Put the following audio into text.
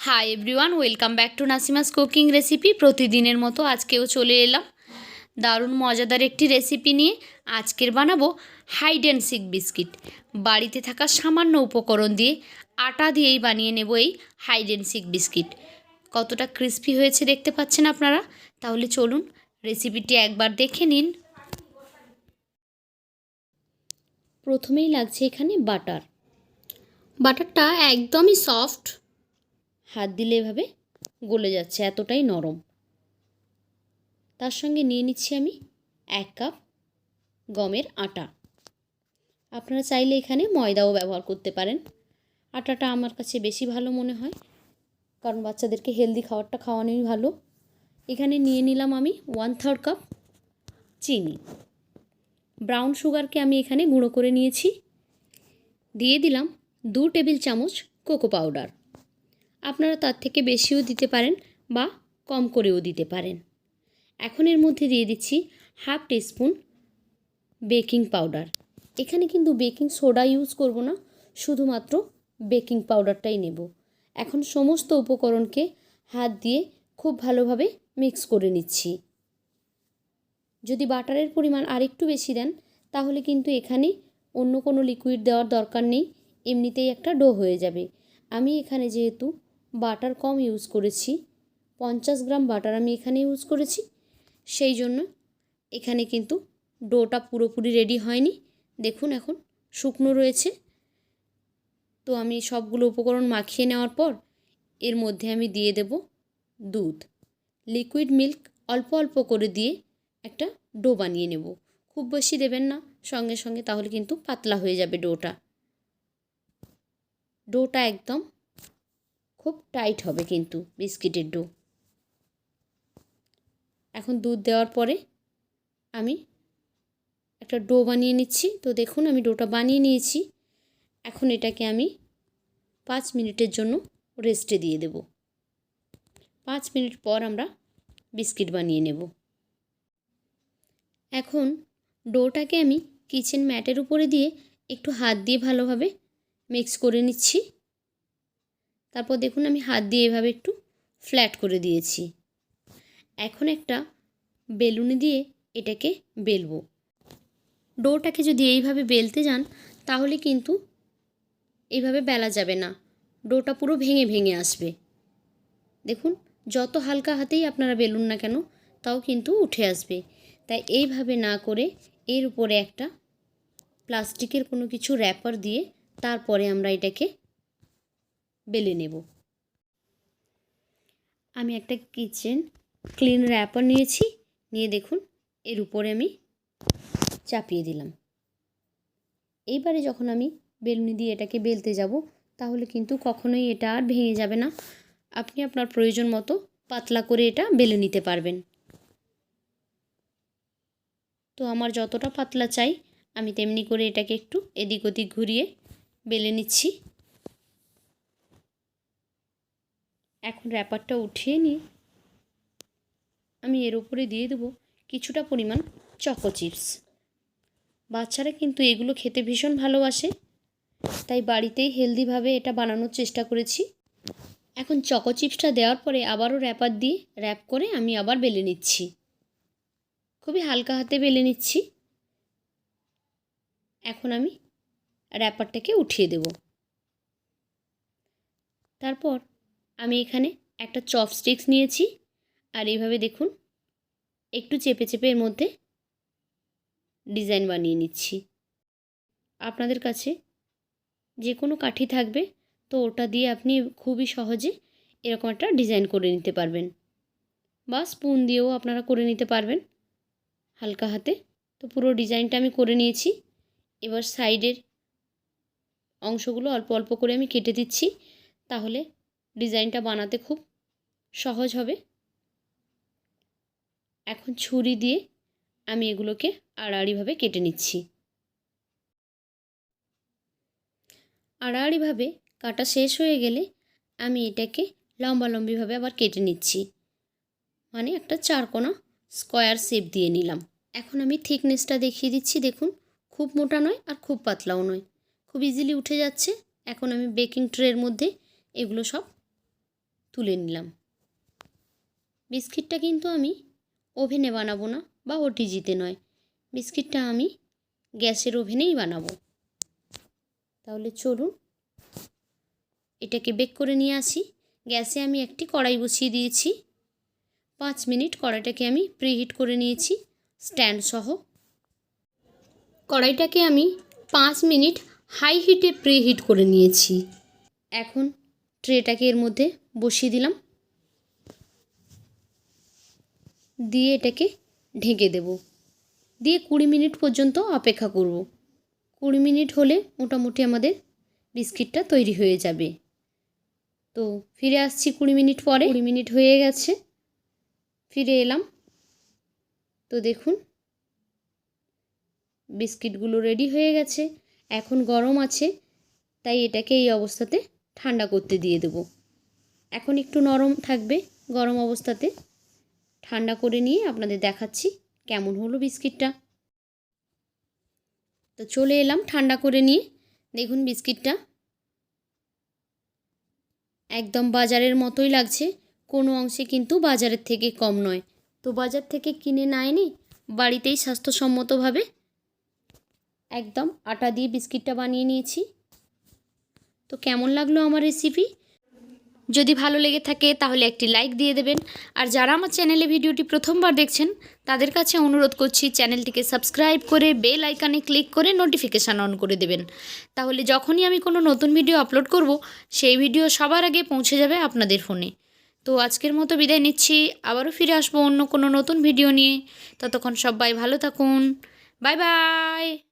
Hi everyone welcome back to Nasima's cooking recipe প্রতিদিনের মতো আজকেও চলে এলাম। দারুণ মজাদার একটি রেসিপি নিয়ে আজকের বানাবো হাইড অ্যান্ড সিক বিস্কিট বাড়িতে থাকা সামান্য উপকরণ দিয়ে আটা দিয়েই বানিয়ে নেব এই হাইড অ্যান্ড সিক বিস্কিট কতটা ক্রিস্পি হয়েছে দেখতে পাচ্ছেন আপনারা? তাহলে চলুন রেসিপিটি একবার দেখে নিন। প্রথমেই লাগছে এখানে বাটার। বাটারটা একদমই সফট হাত দিলে এভাবে গলে যাচ্ছে, এতটাই নরম। তার সঙ্গে নিয়ে নিচ্ছি আমি এক কাপ গমের আটা। আপনারা চাইলে এখানে ময়দাও ব্যবহার করতে পারেন। আটাটা আমার কাছে বেশি ভালো মনে হয়, কারণ বাচ্চাদেরকে হেলদি খাবারটা খাওয়ানোই ভালো। এখানে নিয়ে নিলাম আমি ওয়ান থার্ড কাপ চিনি। ব্রাউন সুগারকে আমি এখানে গুঁড়ো করে নিয়েছি। দিয়ে দিলাম দু টেবিল চামচ কোকো পাউডার আপনারা তার থেকে বেশিও দিতে পারেন বা কম করেও দিতে পারেন। এখন এর মধ্যে দিয়ে দিচ্ছি হাফ টিস্পুন বেকিং পাউডার। এখানে কিন্তু বেকিং সোডা ইউজ করব না, শুধুমাত্র বেকিং পাউডারটাই নেব। এখন সমস্ত উপকরণকে হাত দিয়ে খুব ভালোভাবে মিক্স করে নিচ্ছি। যদি বাটারের পরিমাণ আরেকটু বেশি দেন, তাহলে কিন্তু এখানে অন্য কোনো লিকুইড দেওয়ার দরকার নেই, এমনিতেই একটা ডো হয়ে যাবে। আমি এখানে যেহেতু বাটার কম ইউজ করেছি। পঞ্চাশ গ্রাম বাটার আমি এখানে ইউজ করেছি। সেই জন্য এখানে কিন্তু ডোটা পুরোপুরি রেডি হয়নি। দেখুন এখন শুকনো রয়েছে। তো আমি সবগুলো উপকরণ মাখিয়ে নেওয়ার পর এর মধ্যে আমি দিয়ে দেব দুধ। লিকুইড মিল্ক অল্প অল্প করে দিয়ে একটা ডো বানিয়ে নেব। খুব বেশি দেবেন না, সঙ্গে সঙ্গে তাহলে কিন্তু পাতলা হয়ে যাবে ডোটা। ডোটা একদম খুব টাইট হবে কিন্তু বিস্কিটের ডো। এখন দুধ দেওয়ার পরে আমি একটা ডো বানিয়ে নিচ্ছি। তো দেখুন, আমি ডোটা বানিয়ে নিয়েছি। এখন এটাকে আমি পাঁচ মিনিটের জন্য রেস্টে দিয়ে দেব। পাঁচ মিনিট পর আমরা বিস্কিট বানিয়ে নেব। এখন ডোটাকে আমি কিচেন ম্যাটের উপরে দিয়ে একটু হাত দিয়ে ভালোভাবে মিক্স করে নিচ্ছি। তারপর দেখুন আমি হাত দিয়ে এভাবে একটু ফ্ল্যাট করে দিয়েছি। এখন একটা বেলুনি দিয়ে এটাকে বেলবো। ডোটাকে যদি এইভাবে বেলতে যান, তাহলে কিন্তু এইভাবে বেলা যাবে না। ডোটা পুরো ভেঙে ভেঙে আসবে। দেখুন, যত হালকা হাতেই আপনারা বেলুন না কেন, তাও কিন্তু উঠে আসবে। তাই এইভাবে না করে এর উপরে একটা প্লাস্টিকের কোনো কিছু র্যাপার দিয়ে তারপরে আমরা এটাকে বেলে নেব। আমি একটা কিচেন ক্লিন র্যাপার নিয়েছি, নিয়ে দেখুন, এর উপরে আমি চাপিয়ে দিলাম। এইবারে যখন আমি বেলুনি দিয়ে এটাকে বেলতে যাব, তাহলে কিন্তু কখনোই এটা আর ভেঙে যাবে না। আপনি আপনার প্রয়োজন মতো পাতলা করে এটা বেলে নিতে পারবেন। তো আমার যতটা পাতলা চাই, আমি তেমনি করে এটাকে একটু এদিক ওদিক ঘুরিয়ে বেলে নিচ্ছি। এখন র্যাপারটা উঠিয়ে নিয়ে আমি এর উপরে দিয়ে দেবো কিছুটা পরিমাণ চকো চিপস বাচ্চারা কিন্তু এগুলো খেতে ভীষণ ভালোবাসে, তাই বাড়িতেই হেলদিভাবে এটা বানানোর চেষ্টা করেছি। এখন চকো চিপসটা দেওয়ার পরে আবারও র্যাপার দিয়ে র্যাপ করে আমি আবার বেলে নিচ্ছি। খুবই হালকা হাতে বেলে নিচ্ছি। এখন আমি র্যাপারটাকে উঠিয়ে দেব। তারপর আমি এখানে একটা চপস্টিক্স নিয়েছি। আর এইভাবে দেখুন, একটু চেপে চেপে এর মধ্যে ডিজাইন বানিয়ে নিচ্ছি। আপনাদের কাছে যে কোনো কাঠি থাকবে, তো ওটা দিয়ে আপনি খুবই সহজে এরকম একটা ডিজাইন করে নিতে পারবেন। বা স্পুন দিয়েও আপনারা করে নিতে পারবেন হালকা হাতে। তো পুরো ডিজাইনটা আমি করে নিয়েছি। এবার সাইডের অংশগুলো অল্প অল্প করে আমি কেটে দিচ্ছি। তাহলে ডিজাইনটা বানাতে খুব সহজ হবে। এখন ছুরি দিয়ে আমি এগুলোকে আড়াআড়িভাবে কেটে নিচ্ছি। আড়াআড়িভাবে কাটা শেষ হয়ে গেলে আমি এটাকে লম্বালম্বিভাবে আবার কেটে নিচ্ছি। মানে একটা চারকোনা স্কোয়ার শেপ দিয়ে নিলাম। এখন আমি থিকনেসটা দেখিয়ে দিচ্ছি, দেখুন। খুব মোটা নয় আর খুব পাতলাও নয়। খুব ইজিলি উঠে যাচ্ছে। এখন আমি বেকিং ট্রের মধ্যে এগুলো সব তুলে নিলাম। বিস্কিটটা কিন্তু আমি ওভেনে বানাবো না বা ওটিজিতে নয়। বিস্কিটটা আমি গ্যাসের ওভেনেই বানাবো। তাহলে চলুন, এটাকে বেক করে নিয়ে আসি। গ্যাসে আমি একটি কড়াই বসিয়ে দিয়েছি। পাঁচ মিনিট কড়াইটাকে আমি প্রিহিট করে নিয়েছি, স্ট্যান্ড সহ। কড়াইটাকে আমি পাঁচ মিনিট হাই হিটে প্রিহিট করে নিয়েছি। এখন ট্রেটাকে এর মধ্যে বসিয়ে দিলাম। দিয়ে এটাকে ঢেকে দেব। দিয়ে কুড়ি মিনিট পর্যন্ত অপেক্ষা করব। কুড়ি মিনিট হলে মোটামুটি আমাদের বিস্কিটটা তৈরি হয়ে যাবে। তো ফিরে আসছি কুড়ি মিনিট পরে। কুড়ি মিনিট হয়ে গেছে। ফিরে এলাম। তো দেখুন, বিস্কিটগুলো রেডি হয়ে গেছে। এখন গরম আছে, তাই এটাকে এই অবস্থাতে ঠান্ডা করতে দিয়ে দেব। এখন একটু নরম থাকবে গরম অবস্থাতে। ঠান্ডা করে নিয়ে আপনাদের দেখাচ্ছি কেমন হলো বিস্কিটটা। তো চলে এলাম ঠান্ডা করে নিয়ে। দেখুন বিস্কিটটা। একদম বাজারের মতোই লাগছে। কোনো অংশে কিন্তু বাজারের থেকে কম নয়। তো বাজার থেকে কিনে না এনে বাড়িতেই স্বাস্থ্যসম্মতভাবে একদম আটা দিয়ে বিস্কিটটা বানিয়ে নিয়েছি। তো কেমন লাগল আমার রেসিপি যদি ভালো লেগে থাকে তাহলে একটি লাইক দিয়ে দেবেন। আর যারা আমার চ্যানেলে ভিডিওটি প্রথমবার দেখছেন, তাদের কাছে অনুরোধ করছি চ্যানেলটিকে সাবস্ক্রাইব করে বেল আইকনে ক্লিক করে নোটিফিকেশান অন করে দেবেন। তাহলে যখনই আমি কোনো নতুন ভিডিও আপলোড করব, সেই ভিডিও সবার আগে পৌঁছে যাবে আপনাদের ফোনে। তো আজকের মতো বিদায় নিচ্ছি। আবারও ফিরে আসব অন্য কোনো নতুন ভিডিও নিয়ে। ততক্ষণ সবাই ভালো থাকুন। Bye bye!